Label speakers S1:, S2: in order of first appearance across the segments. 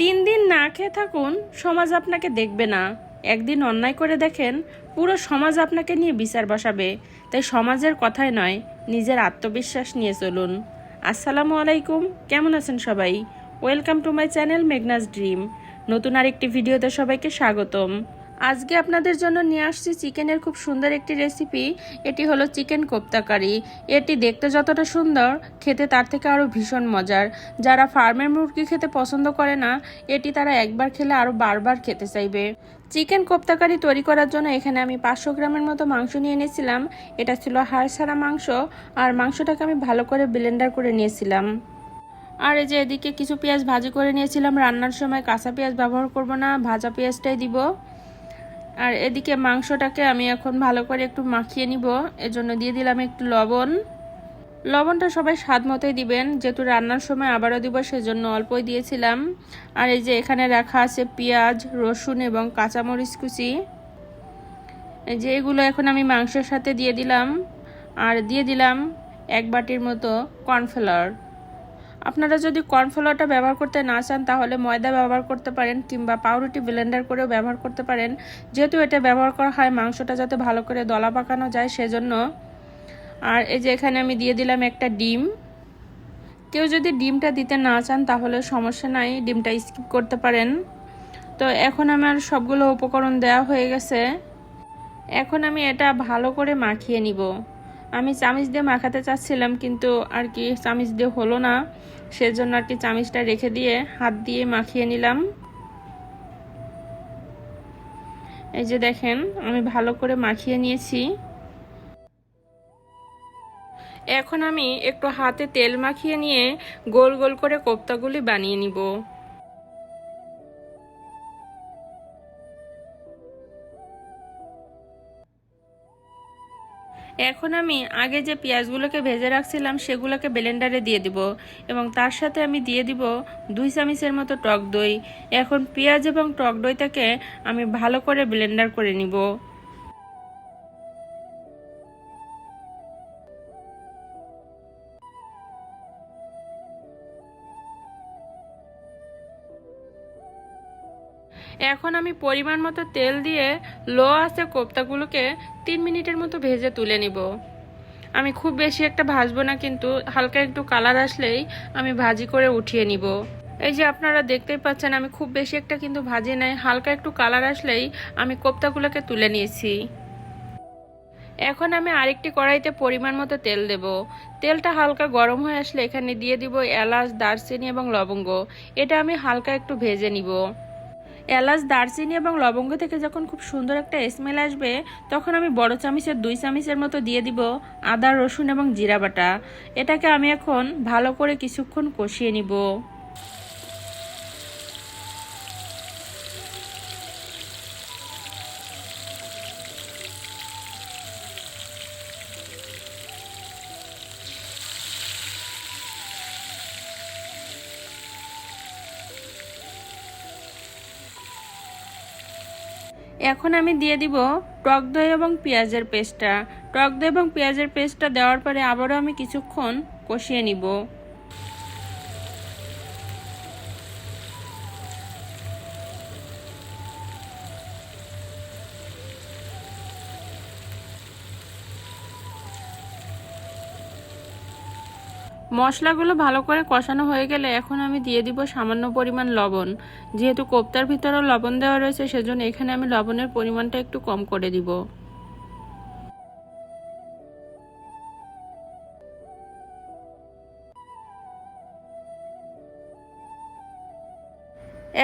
S1: তিন দিন না খেয়ে থাকুন, সমাজ আপনাকে দেখবে না। একদিন অন্যায় করে দেখেন, পুরো সমাজ আপনাকে নিয়ে বিচার বসাবে। তাই সমাজের কথাই নয়, নিজের আত্মবিশ্বাস নিয়ে চলুন। আসসালামু আলাইকুম, কেমন আছেন সবাই? Welcome to my channel Meghna's dream নতুন আরেকটি ভিডিওতে সবাইকে স্বাগতম। আজকে আপনাদের জন্য নিয়ে আসছি চিকেনের খুব সুন্দর একটি রেসিপি এটি হলো চিকেন কোপ্তা কারি এটি দেখতে যতটা সুন্দর, খেতে তার থেকে আরও ভীষণ মজার। যারা ফার্মের মুরগি খেতে পছন্দ করে না, এটি তারা একবার খেলে আরও বারবার খেতে চাইবে। চিকেন কোপ্তা কারি তৈরি করার জন্য এখানে আমি পাঁচশো গ্রামের মতো মাংস নিয়ে নিয়েছিলাম এটা ছিল হাড় ছাড়া মাংস, আর মাংসটাকে আমি ভালো করে ব্লেন্ডার করে নিয়েছিলাম। আর এই যে এদিকে কিছু পেঁয়াজ ভাজি করে নিয়েছিলাম। রান্নার সময় কাঁচা পেঁয়াজ ব্যবহার করব না, ভাজা পেঁয়াজটাই দিব। আর এদিকে মাংসটাকে আমি এখন ভালো করে একটু মাখিয়ে নিব। এজন্য দিয়ে দিলাম একটু লবণ। লবণটা সবাই স্বাদ মতোই দিবেন। যেহেতু রান্নার সময় আবারও দিব, সেজন্য অল্পই দিয়েছিলাম। আর এই যে এখানে রাখা আছে পেঁয়াজ, রসুন এবং কাঁচামরিচ কুচি। যে এগুলো এখন আমি মাংসের সাথে দিয়ে দিলাম। আর দিয়ে দিলাম এক বাটির মতো কর্নফ্লাওয়ার। আপনারা যদি কর্নফ্লাওয়ারটা ব্যবহার করতে না চান, তাহলে ময়দা ব্যবহার করতে পারেন কিংবা পাউরুটি ব্লেন্ডার করেও ব্যবহার করতে পারেন। যেহেতু এটা ব্যবহার করা হয়, মাংসটা যাতে ভালো করে দলা পাকানো যায় সেজন্য। আর এই যে এখানে আমি দিয়ে দিলাম একটা ডিম। কেউ যদি ডিমটা দিতে না চান, তাহলে সমস্যা নাই, ডিমটা স্কিপ করতে পারেন। তো এখন আমার সবগুলো উপকরণ দেওয়া হয়ে গেছে। এখন আমি এটা ভালো করে মাখিয়ে নিব। আমি চামিচ দিয়ে মাখাতে চাচ্ছিলাম, কিন্তু আর কি চামিচ দিয়ে হলো না। সেজন্য আর কি চামিচটা রেখে দিয়ে হাত দিয়ে মাখিয়ে নিলাম। এই যে দেখেন, আমি ভালো করে মাখিয়ে নিয়েছি। এখন আমি একটু হাতে তেল মাখিয়ে নিয়ে গোল গোল করে কোপ্তাগুলি বানিয়ে নিব। এখন আমি আগে যে পেঁয়াজগুলোকে ভেজে রাখছিলাম, সেগুলোকে ব্লেন্ডারে দিয়ে দিব এবং তার সাথে আমি দিয়ে দিব দুই চামিচের মতো টক দই। এখন পেঁয়াজ এবং টক দইটাকে আমি ভালো করে ব্লেন্ডার করে নিব। এখন আমি পরিমাণ মতো তেল দিয়ে লো আছে কোপ্তাগুলোকে তিন মিনিটের মতো ভেজে তুলে নিব। আমি খুব বেশি একটা ভাজবো না, কিন্তু হালকা একটু কালার আসলেই আমি ভাজি করে উঠিয়ে নিব। এই যে আপনারা দেখতেই পাচ্ছেন, আমি খুব বেশি একটা কিন্তু ভাজি নাই, হালকা একটু কালার আসলেই আমি কোপ্তাগুলোকে তুলে নিয়েছি। এখন আমি আরেকটি কড়াইতে পরিমাণ মতো তেল দেব। তেলটা হালকা গরম হয়ে আসলে এখানে দিয়ে দিব এলাচ, দারচিনি এবং লবঙ্গ। এটা আমি হালকা একটু ভেজে নিব। এলাচ, দারচিনি এবং লবঙ্গ থেকে যখন খুব সুন্দর একটা স্মেল আসবে, তখন আমি বড় চামিচের, দুই চামিচের মতো দিয়ে দিব আদা, রসুন এবং জিরা বাটা। এটাকে আমি এখন ভালো করে কিছুক্ষণ কষিয়ে নিব। এখন আমি দিয়ে দিব টক দই এবং পেঁয়াজের পেস্টটা। টক দই এবং পেঁয়াজের পেস্টটা দেওয়ার পরে আবারও আমি কিছুক্ষণ কষিয়ে নিব। মশলাগুলো ভালো করে কষানো হয়ে গেলে এখন আমি দিয়ে দিব সামান্য পরিমাণ লবণ। যেহেতু কোপ্তার ভিতরেও লবণ দেওয়া রয়েছে, সেজন্য এখানে আমি লবণের পরিমাণটা একটু কম করে দিব।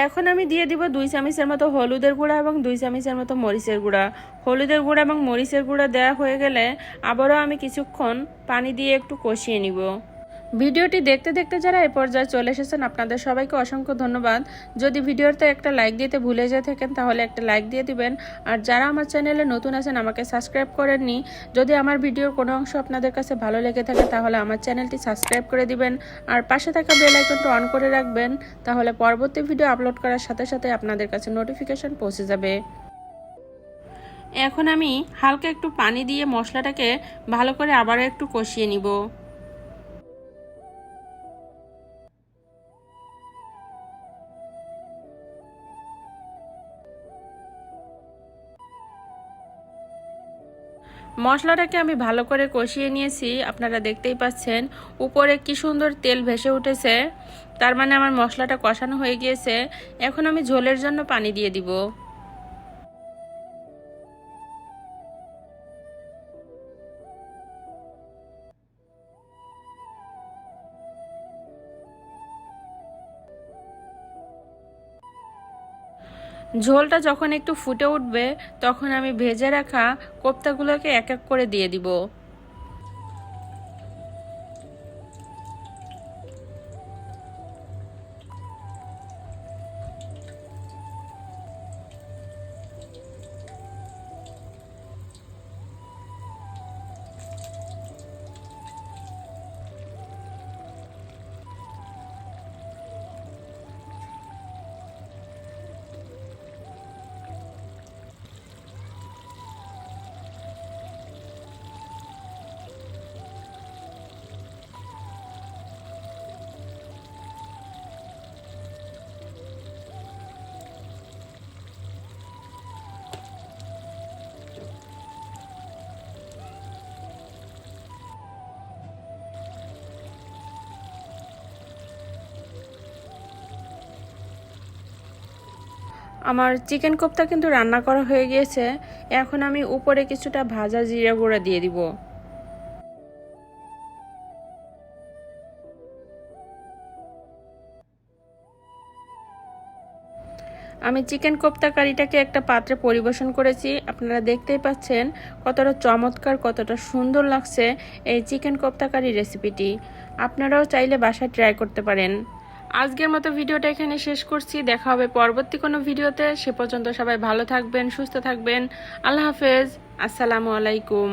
S1: এখন আমি দিয়ে দিব দুই চামচের মতো হলুদের গুঁড়া এবং দুই চামচের মতো মরিচের গুঁড়া। হলুদের গুঁড়া এবং মরিচের গুঁড়া দেওয়া হয়ে গেলে আবারও আমি কিছুক্ষণ পানি দিয়ে একটু কষিয়ে নিব। ভিডিওটি দেখতে দেখতে যারা এ পর্যায়ে চলে এসেছেন, আপনাদের সবাইকে অসংখ্য ধন্যবাদ। যদি ভিডিওতে একটা লাইক দিতে ভুলে যেয়ে থাকেন, তাহলে একটা লাইক দিয়ে দিবেন। আর যারা আমার চ্যানেলে নতুন আছেন, আমাকে সাবস্ক্রাইব করেননি, যদি আমার ভিডিওর কোনো অংশ আপনাদের কাছে ভালো লেগে থাকে, তাহলে আমার চ্যানেলটি সাবস্ক্রাইব করে দিবেন। আর পাশে থাকা বেল আইকনটা অন করে রাখবেন, তাহলে পরবর্তী ভিডিও আপলোড করার সাথে সাথে আপনাদের কাছে নোটিফিকেশন পৌঁছে যাবে। এখন আমি হালকা একটু পানি দিয়ে মশলাটাকে ভালো করে আবারও একটু কষিয়ে নিব। মশলাটাকে আমি ভালো করে কষিয়ে নিয়েছি। আপনারা দেখতেই পাচ্ছেন, উপরে কি সুন্দর তেল ভেসে উঠেছে। তার মানে আমার মশলাটা কষানো হয়ে গিয়েছে। এখন আমি ঝোলের জন্য পানি দিয়ে দিব। ঝোলটা যখন একটু ফুটে উঠবে, তখন আমি ভেজে রাখা কোপ্তাগুলোকে এক এক করে দিয়ে দিব। আমার চিকেন কোপ্তা কিন্তু রান্না করা হয়ে গিয়েছে। এখন আমি উপরে কিছুটা ভাজা জিরা গুঁড়া দিয়ে দিব। আমি চিকেন কোপ্তা কারিটাকে একটা পাত্রে পরিবেশন করেছি। আপনারা দেখতেই পাচ্ছেন কতটা চমৎকার, কতটা সুন্দর লাগছে এই চিকেন কোপ্তা কারি রেসিপিটি। আপনারাও চাইলে বাসায় ট্রাই করতে পারেন। আজকের মতো ভিডিওটা এখানে শেষ করছি। দেখা হবে পরবর্তী কোনো ভিডিওতে। সে পর্যন্ত সবাই ভালো থাকবেন, সুস্থ থাকবেন। আল্লাহ হাফেজ। আসসালামু আলাইকুম।